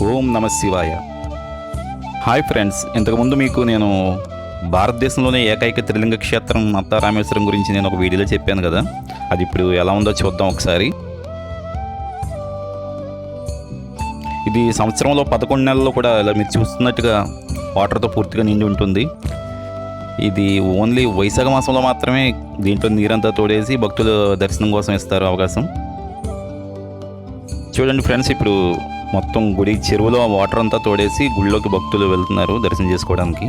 ఓం నమ శివాయ. Hi friends ఇంతకుముందు మీకు నేను భారతదేశంలోనే ఏకైక త్రిలింగ క్షేత్రం అత్తారామేశ్వరం గురించి నేను ఒక వీడియోలో చెప్పాను కదా. అది ఇప్పుడు ఎలా ఉందో చూద్దాం ఒకసారి. ఇది సంవత్సరంలో పదకొండు నెలల్లో కూడా ఇలా మీరు చూస్తున్నట్టుగా వాటర్తో పూర్తిగా నిండి ఉంటుంది. ఇది ఓన్లీ వైశాఖ మాసంలో మాత్రమే దీంట్లో నీరంతా తోడేసి భక్తులు దర్శనం కోసం ఇస్తారు అవకాశం. చూడండి ఫ్రెండ్స్ ఇప్పుడు మొత్తం గుడి చెరువులో వాటర్ అంతా తోడేసి గుళ్ళోకి భక్తులు వెళ్తున్నారు దర్శనం చేసుకోవడానికి.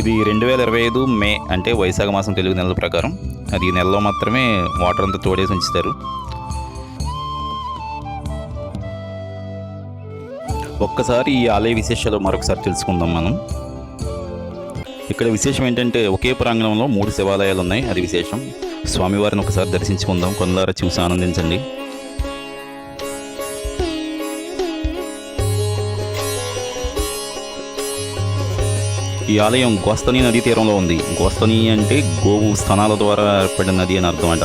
ఇది రెండు వేల ఇరవై ఐదు మే అంటే వైశాఖ మాసం తెలుగు నెలల ప్రకారం. అది ఈ నెలలో మాత్రమే వాటర్ అంతా తోడేసి ఉంచుతారు. ఒక్కసారి ఈ ఆలయ విశేషాలు మరొకసారి తెలుసుకుందాం మనం. ఇక్కడ విశేషం ఏంటంటే ఒకే ప్రాంగణంలో మూడు శివాలయాలు ఉన్నాయి అది విశేషం. స్వామివారిని ఒకసారి దర్శించుకుందాం. కొందలారా చూసి ఆనందించండి. ఈ ఆలయం గోస్తని నదీ తీరంలో ఉంది. గోస్తని అంటే గోవు స్థానాల ద్వారా ఏర్పడిన నది అని అర్థం అంట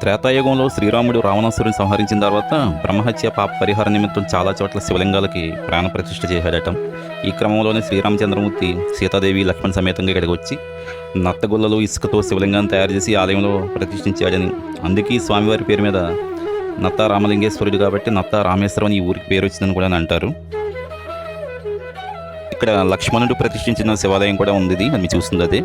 త్రేతాయుగంలో శ్రీరాముడు రావణాసురుని సంహరించిన తర్వాత బ్రహ్మహత్య పాప పరిహార నిమిత్తం చాలా చోట్ల శివలింగాలకి ప్రాణ ప్రతిష్ఠ చేశాడట. ఈ క్రమంలోనే శ్రీరామచంద్రమూర్తి సీతాదేవి లక్ష్మణ్ సమేతంగా ఇక్కడికి వచ్చి నత్తగుల్లలు ఇసుకతో శివలింగాన్ని తయారు చేసి ఆలయంలో ప్రతిష్ఠించాడని. అందుకే ఈ స్వామివారి పేరు మీద నత్త రామలింగేశ్వరుడు కాబట్టి నత్త రామేశ్వరం అని ఈ ఊరికి పేరు వచ్చిందని కూడా అంటారు. ఇక్కడ లక్ష్మణుడు ప్రతిష్ఠించిన శివాలయం కూడా ఉంది ఇది అది చూస్తుంది అదే.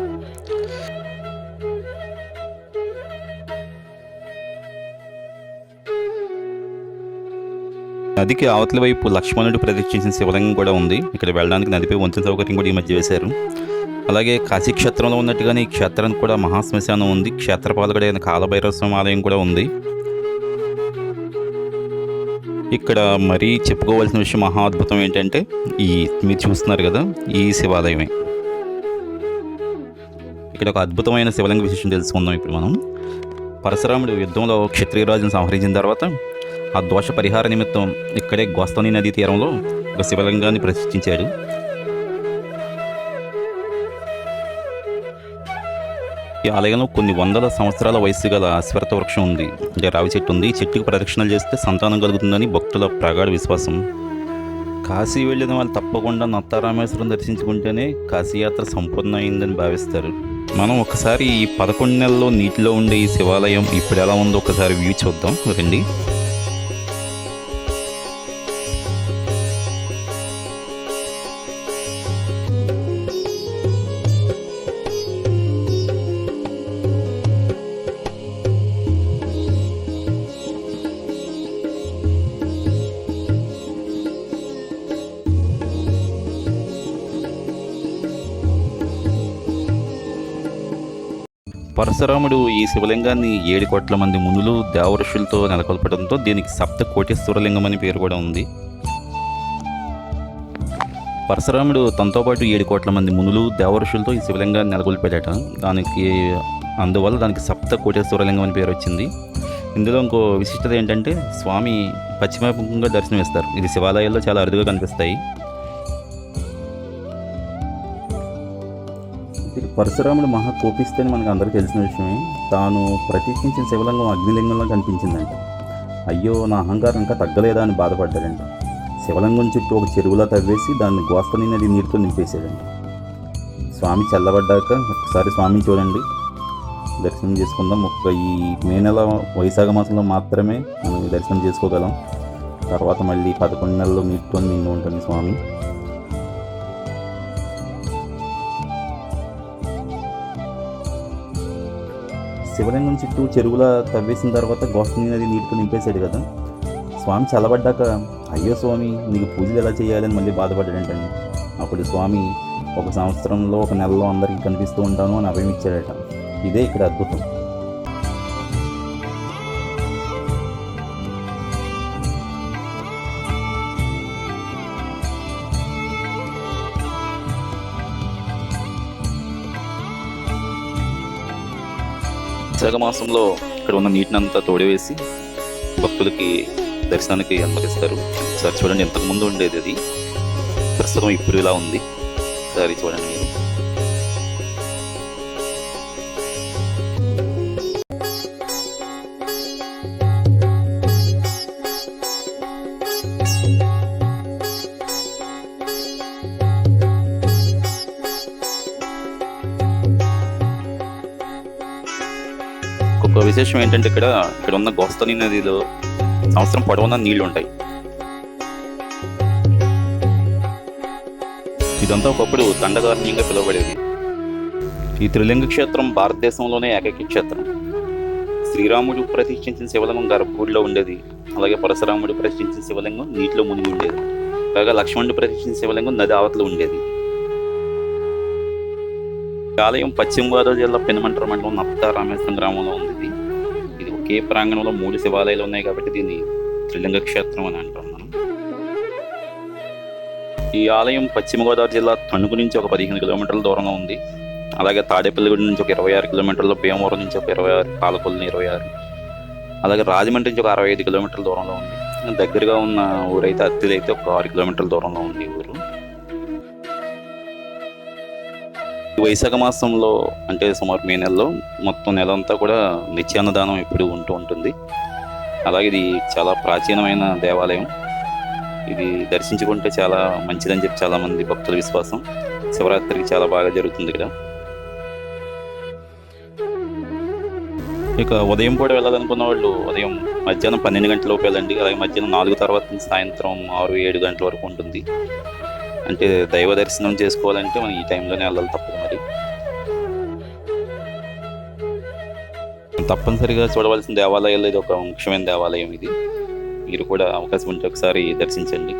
నదికి అవతల వైపు లక్ష్మణుడు ప్రతిష్ఠించిన శివలింగం కూడా ఉంది. ఇక్కడ వెళ్ళడానికి నదిపై వంతెన సౌకర్యం కూడా ఈ మధ్య వేశారు. అలాగే కాశీ క్షేత్రంలో ఉన్నట్టుగానే ఈ క్షేత్రానికి కూడా మహాశ్మశానం ఉంది. క్షేత్రపాలకుడైన కాలభైరవ స్వామి ఆలయం కూడా ఉంది. ఇక్కడ మరీ చెప్పుకోవాల్సిన విషయం మహా అద్భుతం ఏంటంటే ఈ మీరు చూస్తున్నారు కదా ఈ శివాలయమే. ఇక్కడ ఒక అద్భుతమైన శివలింగ విశేషం తెలుసుకుందాం ఇప్పుడు మనం. పరశురాముడు యుద్ధంలో క్షత్రియరాజును సంహరించిన తర్వాత ఆ దోష పరిహార నిమిత్తం ఇక్కడే గోస్తని నదీ తీరంలో ఒక శివలింగాన్ని ప్రతిష్ఠించాడు. ఈ ఆలయంలో కొన్ని వందల సంవత్సరాల వయస్సు గల అశ్వరత వృక్షం ఉంది. అంటే రావి చెట్టు ఉంది. ఈ చెట్టుకు ప్రదక్షిణలు చేస్తే సంతానం కలుగుతుందని భక్తుల ప్రగాఢ విశ్వాసం. కాశీ వెళ్ళిన వాళ్ళు తప్పకుండా నత్తారామేశ్వరం దర్శించుకుంటేనే కాశీయాత్ర సంపూర్ణమైందని భావిస్తారు. మనం ఒకసారి ఈ పదకొండు నెలల్లో నీటిలో ఉండే ఈ శివాలయం ఇప్పుడు ఎలా ఉందో ఒకసారి వ్యూ చూద్దాం. రండి. పరశురాముడు ఈ శివలింగాన్ని ఏడు కోట్ల మంది మునులు దేవఋషులతో నెలకొల్పడంతో దీనికి సప్త కోటేశ్వరలింగం అని పేరు కూడా ఉంది. పరశురాముడు తనతో పాటు ఏడు కోట్ల మంది మునులు దేవఋషులతో ఈ శివలింగాన్ని నెలకొల్పాడట. దానికి అందువల్ల దానికి సప్త కోటేశ్వరలింగం అని పేరు వచ్చింది. ఇందులో ఇంకో విశిష్టత ఏంటంటే స్వామి పశ్చిమముఖంగా దర్శనమిస్తారు ఇది శివాలయాల్లో చాలా అరుదుగా కనిపిస్తాయి. పరశురాముడు మహా కోపిస్తేనే మనకు అందరికీ తెలిసిన విషయమే. తాను ప్రతీక్షించిన శివలింగం అగ్నిలింగంలో కనిపించిందంట. అయ్యో నా అహంకారం ఇంకా తగ్గలేదా అని బాధపడ్డాడంట. శివలింగం చుట్టూ ఒక చెరువులా తవ్వేసి దాన్ని గోస్తని నది నీరుతో నింపేశాడండి స్వామి చల్లబడ్డాక ఒకసారి స్వామిని చూడండి. దర్శనం చేసుకుందాం. ఒక్క ఈ మే నెల వైశాఖ మాసంలో మాత్రమే మనం దర్శనం చేసుకోగలం. తర్వాత మళ్ళీ పదకొండు నెలల్లో నీటితో నిండి ఉంటుంది స్వామి. శివలింగం చుట్టూ చెరువుల తవ్వేసిన తర్వాత గోస్తని నది నీటితో నింపేశాడు కదా. స్వామి చల్లబడ్డాక అయ్యో స్వామి నీకు పూజలు ఎలా చేయాలని మళ్ళీ బాధపడ్డాడంటండి. అప్పుడు స్వామి ఒక సంవత్సరంలో ఒక నెలలో అందరికీ కనిపిస్తూ ఉంటాను అని అభయం ఇచ్చాడట. ఇదే ఇక్కడ అద్భుతం. మాసంలో ఇక్కడ ఉన్న నీటిని అంతా తోడివేసి భక్తులకి దర్శనానికి అనుమతిస్తారు ఒకసారి చూడండి ఇంతకుముందు ఉండేది అది. ప్రస్తుతం ఇప్పుడు ఇలా ఉంది. ఒకసారి చూడండి. ఇంకో విశేషం ఏంటంటే ఇక్కడ ఇక్కడ ఉన్న గోస్తని నదిలో సంవత్సరం పొడవునా నీళ్ళు ఉంటాయి ఇదంతా ఒకప్పుడు దండదారణ్యంగా పిలువబడేది. ఈ త్రిలింగ క్షేత్రం భారతదేశంలోనే ఏకైక క్షేత్రం. శ్రీరాముడు ప్రతిష్ఠించిన శివలింగం గర్భగుడిలో ఉండేది. అలాగే పరశురాముడు ప్రతిష్ఠించిన శివలింగం నీటిలో మునిగి ఉండేది. కాగా లక్ష్మణుడు ప్రతిష్ఠించిన శివలింగం నది ఆవతలు ఉండేది. ఆలయం పశ్చిమ గోదావరి జిల్లా పెనుమంటర మండలం నప్త రామేశ్వరం గ్రామంలో ఉంది ఇది. ఇది ఒకే ప్రాంగణంలో మూడు శివాలయాలు ఉన్నాయి కాబట్టి దీన్ని త్రిలింగ క్షేత్రం అని అంటాం మనం. ఈ ఆలయం పశ్చిమ గోదావరి జిల్లా తణుకు నుంచి ఒక పదిహేను కిలోమీటర్ల దూరంలో ఉంది. అలాగే తాడేపల్లిగూడి నుంచి ఒక ఇరవై ఆరు కిలోమీటర్లు భీమవరం నుంచి ఒక ఇరవై ఆరు పాలకొల్లు ఇరవై ఆరు. అలాగే రాజమండ్రి నుంచి ఒక అరవై ఐదు కిలోమీటర్ల దూరంలో ఉంది. దగ్గరగా ఉన్న ఊరైతే అత్తిలైతే అయితే ఒక ఆరు కిలోమీటర్ల దూరంలో ఉంది ఈ ఊరు. వైశాఖ మాసంలో అంటే సుమారు మే నెలలో మొత్తం నెల అంతా కూడా నిత్యాన్నదానం ఎప్పుడు ఉంటూ ఉంటుంది. అలాగే ఇది చాలా ప్రాచీనమైన దేవాలయం. ఇది దర్శించుకుంటే చాలా మంచిదని చెప్పి చాలా మంది భక్తుల విశ్వాసం. శివరాత్రికి చాలా బాగా జరుగుతుంది ఇక్కడ ఇక ఉదయం పూట వెళ్ళాలనుకున్న వాళ్ళు ఉదయం మధ్యాహ్నం పన్నెండు గంటలలోపు వెళ్ళండి. అలాగే మధ్యాహ్నం నాలుగు తర్వాత సాయంత్రం ఆరు ఏడు గంటల వరకు ఉంటుంది. అంటే దైవ దర్శనం చేసుకోవాలంటే మనం ఈ టైంలోనే వెళ్ళాలి తప్పదు మరి. తప్పనిసరిగా చూడవలసిన దేవాలయాల్లో ఇది ఒక ముఖ్యమైన దేవాలయం ఇది. మీరు కూడా అవకాశం ఉంటే ఒకసారి దర్శించండి.